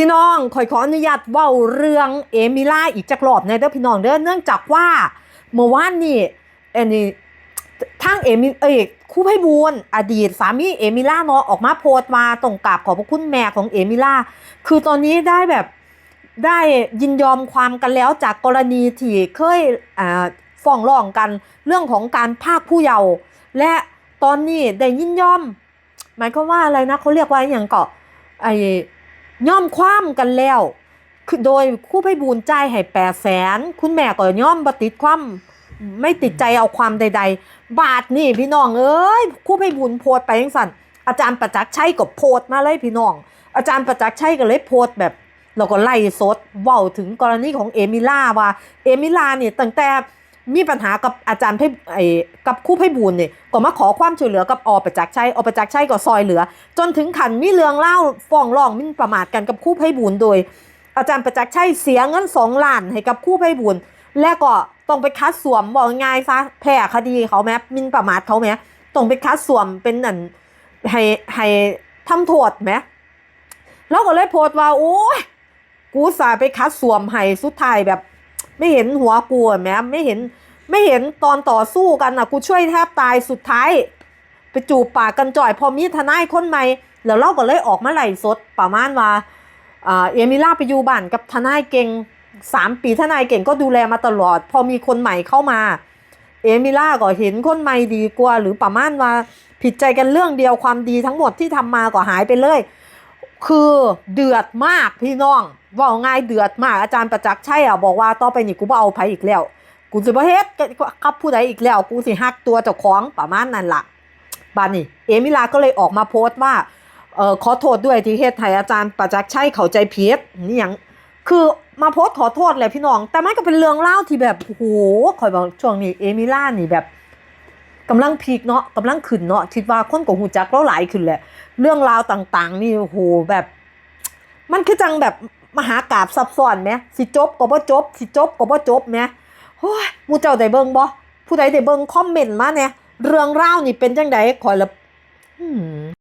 พี่น้องขอยขออนุญาตเว้าเรื่องเอมิล่าอีกจักรอบในเด้อพี่น้องเด้อเนื่องจากว่าเมื่อวานนี่อันนี้ทางเอมิเอ้ยครู่ไพบูลอดีตสามีเอมิล่าเนาะออกมาโพสต์มาตรงกราบขอบพระคุณแม่ของเอมิล่าคือตอนนี้ได้แบบได้ยินยอมความกันแล้วจากกรณีที่เคยอ่าฟ้องร้องกันเรื่องของการพากผู้เยาว์และตอนนี้ได้ยินยอม หมายความว่าอะไรนะเขาเรียกว่าอย่างเกาะไอ ย่อมคว่ำกันแล้วคือโดยคู่ไพบูลย์จ่ายให้แปดแสนคุณแม่ก็ย่อมบติดความไม่ติดใจเอาความใด ๆ บาทนี่พี่น้องเอ้ยคู่ไพบูลโพสต์ไปยังสั่นอาจารย์ประจักษ์ชัยก็โพสต์มาเลยพี่น้อง อาจารย์ประจักษ์ชัยก็เลยโพสต์แบบเราก็ไล่สดเว้าถึงกรณีของเอมิล่าว่าเอมิล่าเนี่ยตั้งแต่ มีปัญหากับอาจารย์ไพไอ้กับคู่ไพบูลเนี่ยก็มาขอความช่วยเหลือกับอประจักษ์ชัยอประจักษ์ชัยก็ซอยเหลือ จนถึงขันมีเรื่องเล่าฟ้องร้องมินประมาทกันกับคู่ไพบูลโดย อาจารย์ประจักษ์ชัยเสียเงินสองล้านให้กับคู่ไพบูลและก็ต้องไปคัดสวมบอกง่ายซะแพ้คดีเขาแม้หมินประมาทเขาแม้ต้องไปคัดสวมเป็นอันให้ให้ทำโทษไหมแล้วก็เลยโพสต์ว่าโอ้ยกูสายไปคัดสวมให้สุดท้ายแบบ ไม่เห็นหัวกูอะแม้ไม่เห็นไม่เห็นตอนต่อสู้กันอะกูช่วยแทบตายสุดท้าย ไปจูบปากกันจ่อยพอมีทนายคนใหม่แล้วเราก็เลยออกมาไหล่สดประมาณว่าอ่าเอมิล่าไปอยู่บ้านกับทนายเก่งสามปีทนายเก่งก็ดูแลมาตลอด พอมีคนใหม่เข้ามา เอมิล่าก็เห็นคนใหม่ดีกว่า หรือประมาณว่าผิดใจกันเรื่องเดียวความดีทั้งหมดที่ทำมาก็หายไปเลย คือเดือดมากพี่น้องว่าง่ายเดือดมากอาจารย์ประจักษ์ชัยอะบอกว่าต่อไปนี่กูบ่เอาไผอีกแล้ว กูสิบ่เฮ็ดกับผู้ใดอีกแล้ว กูสิฮักตัวเจ้าของประมาณนั้นล่ะบานนี้เอมิลาก็เลยออกมาโพสต์ว่าเอ่อขอโทษด้วยที่เฮ็ดให้อาจารย์ประจักษ์ชัยเข้าใจผิดนี่หยังคือมาโพสต์ขอโทษแหละพี่น้อง แต่มันก็เป็นเรื่องเล่าที่แบบโอ้โหข่อยบอกช่วงนี้เอมิลานี่แบบกำลังพีคเนาะกำลังขึ้นเนาะคิดว่าคนก็ฮู้จักเราหลายขึ้นแหละ เรื่องราวต่าง ๆ นี่โอ้โหแบบ มันคือจังแบบ มหากราบซับซ้อนไหมสิจบก็บ่จบสิจบก็บ่จบไหมโอ้ยมูเจ้าได้เบิ่งบ่ผู้ใดได้เบิ่งคอมเมนต์มาเนี่ยเรื่องราวนี่เป็นจังไดขอยละอืม